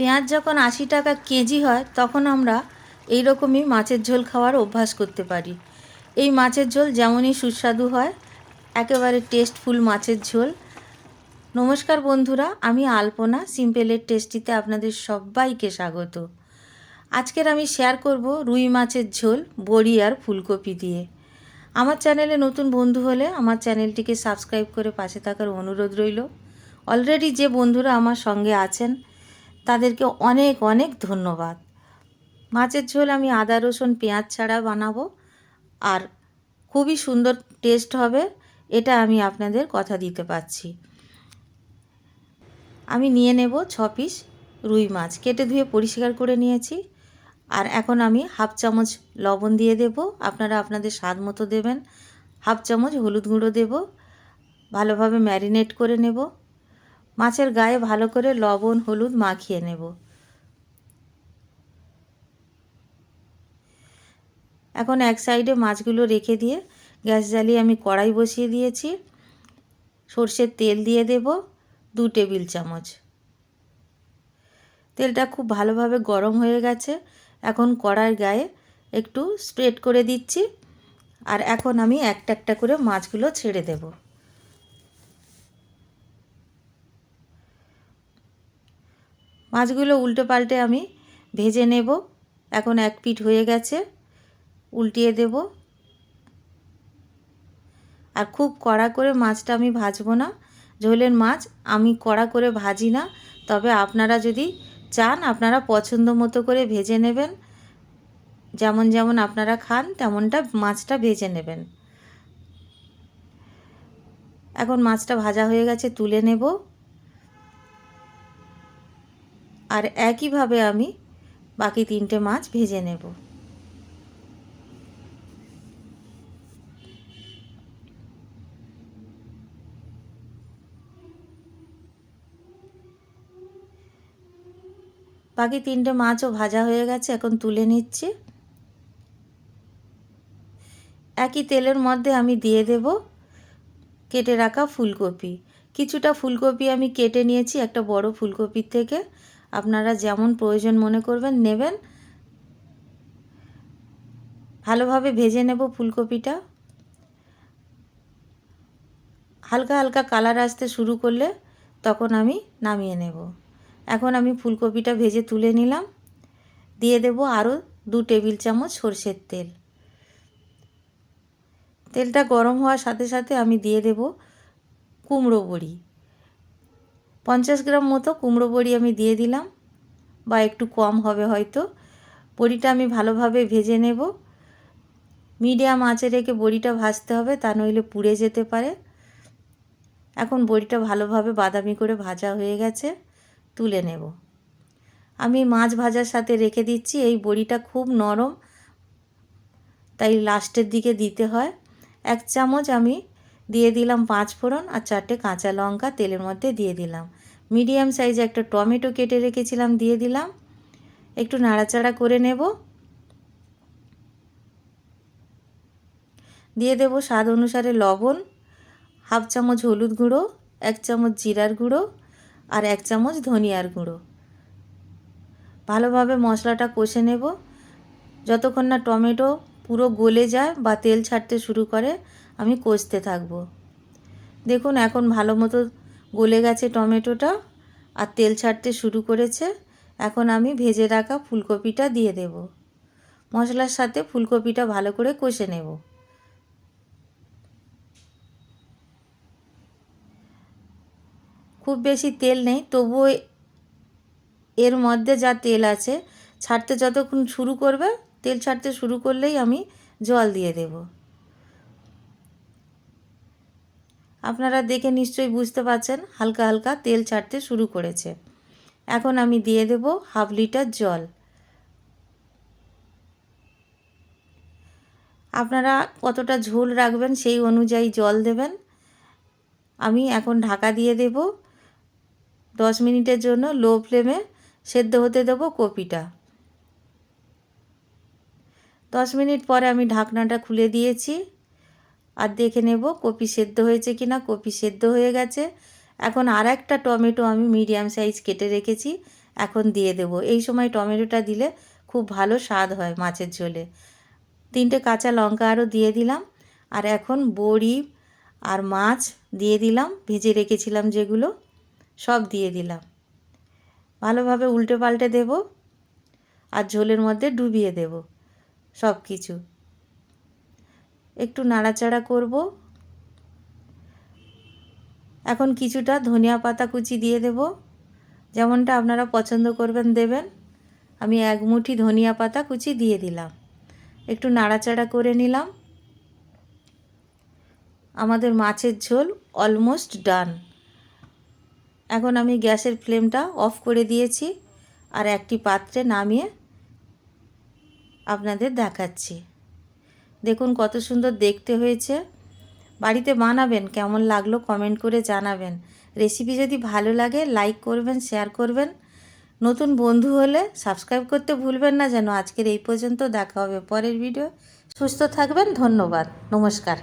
পেঁয়াজ যখন আশি টাকা কেজি হয়, তখন আমরা এই রকমই মাছের ঝোল খাওয়ার অভ্যাস করতে পারি। এই মাছের ঝোল যেমনই সুস্বাদু হয়, একেবারে টেস্টফুল মাছের ঝোল। নমস্কার বন্ধুরা, আমি আলপনা সিম্পলের টেস্টিতে আপনাদের সবাইকে স্বাগত। আজকের আমি শেয়ার করব রুই মাছের ঝোল, বড়ি আর ফুলকপি দিয়ে। আমার চ্যানেলে নতুন বন্ধু হলে আমার চ্যানেলটিকে সাবস্ক্রাইব করে পাশে থাকার অনুরোধ রইল। অলরেডি যে বন্ধুরা আমার সঙ্গে আছেন তাদেরকে অনেক অনেক ধন্যবাদ। মাছের ঝোল আমি আদা, রসুন, পেঁয়াজ ছাড়া বানাবো। আর খুবই সুন্দর টেস্ট হবে, এটা আমি আপনাদের কথা দিতে পারছি। আমি নিয়ে নেব ছ পিস রুই মাছ। কেটে ধুয়ে পরিষ্কার করে নিয়েছি। আর এখন আমি হাফ চামচ লবণ দিয়ে দেব। আপনারা আপনাদের স্বাদ মতো দেবেন। হাফ চামচ হলুদ গুঁড়ো দেব। ভালোভাবে ম্যারিনেট করে নেব। মাছের গায়ে ভালো করে লবণ, হলুদ মাখিয়ে নেব। এখন এক সাইডে মাছগুলো রেখে দিয়ে গ্যাস জ্বালিয়ে আমি কড়াই বসিয়ে দিয়েছি। সর্ষের তেল দিয়ে দেব দু টেবিল চামচ। তেলটা খুব ভালোভাবে গরম হয়ে গেছে। এখন কড়াইয়ের গায়ে একটু স্প্রেড করে দিচ্ছি। আর এখন আমি একটা একটা করে মাছগুলো ছেড়ে দেব। মাছগুলো উল্টে পাল্টে আমি ভেজে নেব। এখন এক পিঠ হয়ে গেছে, উল্টিয়ে দেব। আর খুব কড়া করে মাছটা আমি ভাজবো না। ঝোলের মাছ আমি কড়া করে ভাজি না, তবে আপনারা যদি চান আপনারা পছন্দ মতো করে ভেজে নেবেন। যেমন যেমন আপনারা খান, তেমনটা মাছটা ভেজে নেবেন। এখন মাছটা ভাজা হয়ে গেছে, তুলে নেব। আর একইভাবে আমি বাকি তিনটে মাছ ভেজে নেব। বাকি তিনটে মাছও ভাজা হয়ে গেছে, এখন তুলে নিচ্ছি। একই তেলের মধ্যে আমি দিয়ে দেব কেটে রাখা ফুলকপি। কিছুটা ফুলকপি আমি কেটে নিয়েছি, একটা বড় ফুলকপির থেকে। আপনারা যেমন প্রয়োজন মনে করবেন নেবেন। ভালোভাবে ভেজে নেব ফুলকপিটা। হালকা হালকা কালার আসতে শুরু করলে তখন আমি নামিয়ে নেব। এখন আমি ফুলকপিটা ভেজে তুলে নিলাম। দিয়ে দেব আরও দু টেবিল চামচ সর্ষের তেল। তেলটা গরম হওয়ার সাথে সাথে আমি দিয়ে দেব কুমড়ো বড়ি। পঞ্চাশ গ্রাম মতো কুমড়ো বড়ি আমি দিয়ে দিলাম, বা একটু কম হবে হয়তো। বড়িটা আমি ভালোভাবে ভেজে নেব। মিডিয়াম আঁচে রেখে বড়িটা ভাজতে হবে, তা নইলে পুড়ে যেতে পারে। এখন বড়িটা ভালোভাবে বাদামি করে ভাজা হয়ে গেছে, তুলে নেব। আমি মাছ ভাজার সাথে রেখে দিচ্ছি, এই বড়িটা খুব নরম, তাই লাস্টের দিকে দিতে হয়। এক চামচ আমি দিয়ে দিলাম পাঁচ ফোড়ন আর চারটে কাঁচা লঙ্কা তেলের মধ্যে দিয়ে দিলাম। মিডিয়াম সাইজে একটা টমেটো কেটে রেখেছিলাম, দিয়ে দিলাম। একটু নাড়াচাড়া করে নেব। দিয়ে দেব স্বাদ অনুসারে লবণ, হাফ চামচ হলুদ গুঁড়ো, এক চামচ জিরার গুঁড়ো আর এক চামচ ধনিয়ার গুঁড়ো। ভালোভাবে মশলাটা কষে নেব। যতক্ষণ না টমেটো পুরো গলে যায় বা তেল ছাড়তে শুরু করে আমি কষতে থাকব। দেখুন, এখন ভালো মতো গলে গেছে টমেটোটা আর তেল ছাড়তে শুরু করেছে। এখন আমি ভেজে রাখা ফুলকপিটা দিয়ে দেব। মশলার সাথে ফুলকপিটা ভালো করে কষে নেব। খুব বেশি তেল নেই, তবুও এর মধ্যে যা তেল আছে, ছাড়তে যতক্ষণ শুরু করবে, তেল ছাড়তে শুরু করলেই আমি জল দিয়ে দেব। আপনারা দেখে নিশ্চয়ই বুঝতে পারছেন, হালকা হালকা তেল ছাড়তে শুরু করেছে। এখন আমি দিয়ে দেব হাফ লিটার জল। আপনারা কতটা ঝোল রাখবেন সেই অনুযায়ী জল দেবেন। আমি এখন ঢাকা দিয়ে দেব। দশ মিনিটের জন্য লো ফ্লেমে সেদ্ধ হতে দেবো কপিটা। দশ মিনিট পরে আমি ঢাকনাটা খুলে দিয়েছি। আর দেখে নেব কপি সেদ্ধ হয়েছে কি না কপি সেদ্ধ হয়ে গেছে। এখন আর একটা টমেটো আমি মিডিয়াম সাইজ কেটে রেখেছি, এখন দিয়ে দেবো। এই সময় টমেটোটা দিলে খুব ভালো স্বাদ হয় মাছের ঝোলে। তিনটে কাঁচা লঙ্কা আরও দিয়ে দিলাম, আর এখন বড়ি আর মাছ দিয়ে দিলাম, ভেজে রেখেছিলাম যেগুলো, সব দিয়ে দিলাম। ভালোভাবে উল্টে পাল্টে দেব আর ঝোলের মধ্যে ডুবিয়ে দেব সব কিছু একটু নাড়াচাড়া করব। এখন কিছুটা ধনিয়া পাতা কুচি দিয়ে দেব। যেমনটা আপনারা পছন্দ করবেন দেবেন। আমি এক মুঠি ধনিয়া পাতা কুচি দিয়ে দিলাম। একটু নাড়াচাড়া করে নিলাম। আমাদের মাছের ঝোল অলমোস্ট ডান এখন আমি গ্যাসের ফ্লেমটা অফ করে দিয়েছি আর একটি পাত্রে নামিয়ে আপনাদের দেখাচ্ছি। দেখুন কত সুন্দর দেখতে হয়েছে। বাড়িতে বানাবেন, কেমন লাগল কমেন্ট করে জানাবেন। রেসিপি যদি ভালো লাগে লাইক করবেন শেয়ার করবেন। নতুন বন্ধু হলে সাবস্ক্রাইব করতে ভুলবেন না। যেন আজকের এই পর্যন্ত দেখা হবে পরের ভিডিও সুস্থ থাকবেন, ধন্যবাদ। নমস্কার।